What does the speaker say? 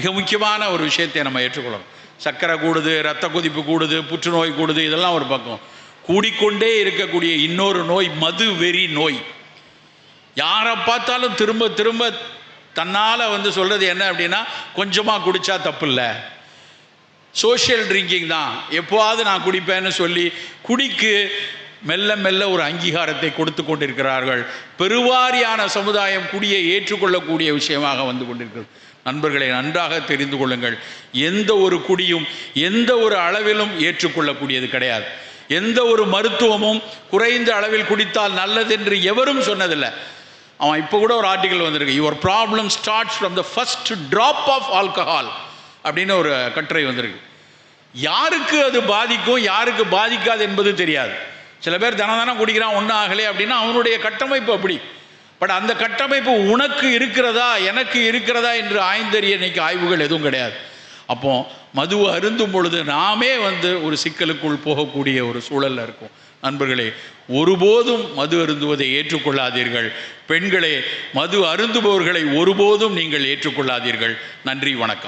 மிக முக்கியமான ஒரு விஷயத்தை நம்ம ஏற்றுக்கொள்ளணும். சர்க்கரை கூடுது ரத்த கொதிப்பு கூடுது புற்றுநோய் கூடுது இதெல்லாம் ஒரு பக்கம். கூடிக்கொண்டே இருக்கக்கூடிய இன்னொரு நோய் மது வெறி நோய். யாரை பார்த்தாலும் திரும்ப திரும்ப தன்னால் வந்து சொல்கிறது என்ன அப்படின்னா கொஞ்சமாக குடித்தா தப்பு இல்லை சோஷியல் ட்ரிங்கிங் தான். எப்போவாவது நான் குடிப்பேன்னு சொல்லி குடிக்கு மெல்ல மெல்ல ஒரு அங்கீகாரத்தை கொடுத்து கொண்டிருக்கிறார்கள். பெருவாரியான சமுதாயம் குடியை ஏற்றுக்கொள்ளக்கூடிய விஷயமாக வந்து கொண்டிருக்கிறது. நண்பர்களை நன்றாக தெரிந்து கொள்ளுங்கள். எந்த ஒரு குடியும் எந்த ஒரு அளவிலும் ஏற்றுக்கொள்ளக்கூடியது கிடையாது. எந்த ஒரு மருத்துவமும் குறைந்த அளவில் குடித்தால் நல்லது என்று எவரும் சொன்னதில்லை. அவன் இப்போ கூட ஒரு ஆர்டிக்கல் வந்திருக்கு. Your problem starts from the first drop of alcohol அப்படின்னு ஒரு கட்டுரை வந்திருக்கு. யாருக்கு அது பாதிக்கும் யாருக்கு பாதிக்காது என்பது தெரியாது. சில பேர் தினம் குடிக்கிறான் ஒன்றும் ஆகலை அப்படின்னா அவனுடைய கட்டமைப்பு அப்படி. பட் அந்த கட்டமைப்பு உனக்கு இருக்கிறதா எனக்கு இருக்கிறதா என்று ஆய்ந்தறிய இன்னைக்கு ஆய்வுகள் எதுவும் கிடையாது. அப்போ மதுவை அருந்தும் பொழுது நாமே வந்து ஒரு சிக்கலுக்குள் போகக்கூடிய ஒரு சூழல்ல இருக்கும். நண்பர்களே ஒருபோதும் மது அருந்துவதை ஏற்றுக்கொள்ளாதீர்கள். பெண்களே மது அருந்துபவர்களை ஒருபோதும் நீங்கள் ஏற்றுக்கொள்ளாதீர்கள். நன்றி வணக்கம்.